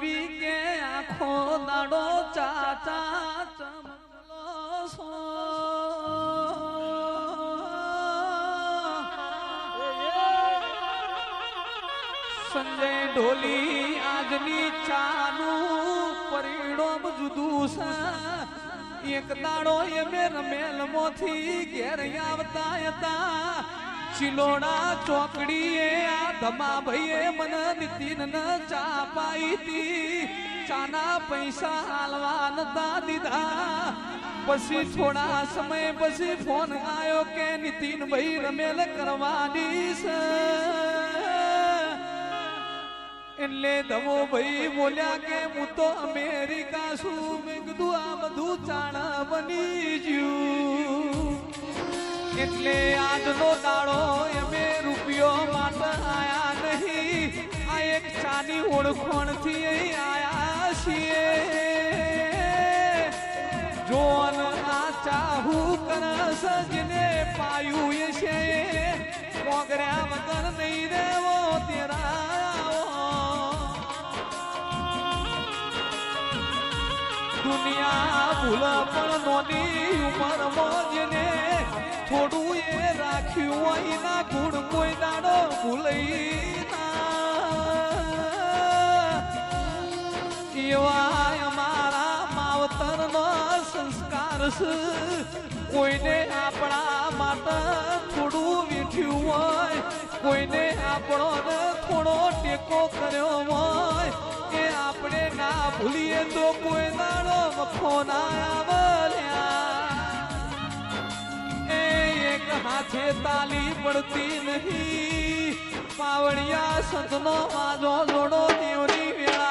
મોનવી કે આખો દાડો ચાચા ચમલો સો સંજય ઢોલી આજની ચાનું પરિણામ જુદું છે. એક દાડો એમે રમેલ મોથી ઘેર આવતા હતા. ચિલોડા ચોકડીએ ધમા ભાઈએ મને નીતિન ન ચા પાઈ તી. ચાના પૈસા હાલવા નતા દીધા. પછી થોડા સમય પછી ફોન આવ્યો કે નીતિન ભાઈ રમેલ કરવાની છે એટલે ધમો ભાઈ બોલ્યા કે હું તો અમેરિકા છું. મેં કીધું આ બધું ચાણા બની ગયું એટલે આજનો દાડો અમે રૂપિયો માટે ચાની ઓળખોણથી આયા છીએ. જોન આ ચાહુ કરસ જેને પાયું છે. મોગર્યા વગર નહીં રેવો તેરા દુનિયા ભૂલ પણ નોની ઉપર મોજને થોડું એ રાખ્યું અહીંના ગુણ કોઈ દાડો ભૂલઈ સંસ્કાર છે. કોઈને આપણા માટે થોડું વીઠ્યું હોય, કોઈને આપણો થોડો ટેકો કર્યો હોય. કે આપણે ના ભૂલીએ તો કોઈ દાડો વખો ના એ એક હાથે તાલી પડતી નહીં. પાવડિયા સજનો વાજો જોડો દેવની વેળાથી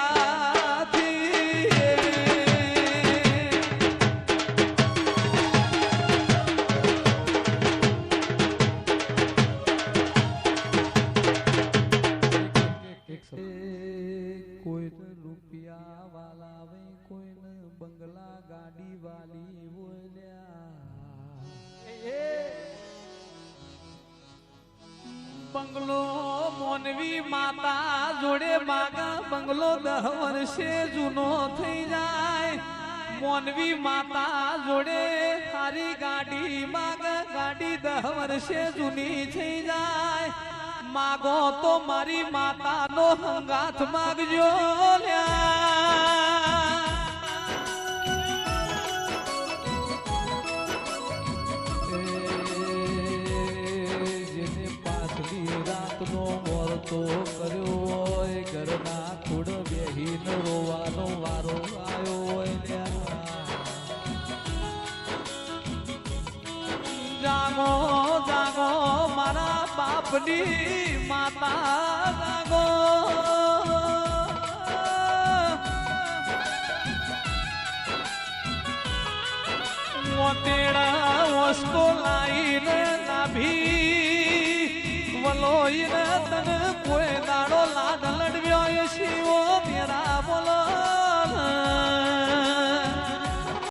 બંગલો મોનવી માતા જોડે માગા બંગલો દહ વર્ષે જૂનો થઈ જાય. મોનવી માતા જોડે સારી ગાડી માગા ગાડી દહ વર્ષે જૂની થઈ જાય. માગો તો મારી માતાનો હંગાથ માગજો લ્યા. પાછલી મોરતો કર્યો હોય, ઘરના ખુડ બેહીન રોવાનો વારો આવ્યો હોય જાગો જાગો, મારા બાપની માતા જાગો. મોતેડા વસ્તુ લાઈને નાભી malo y nada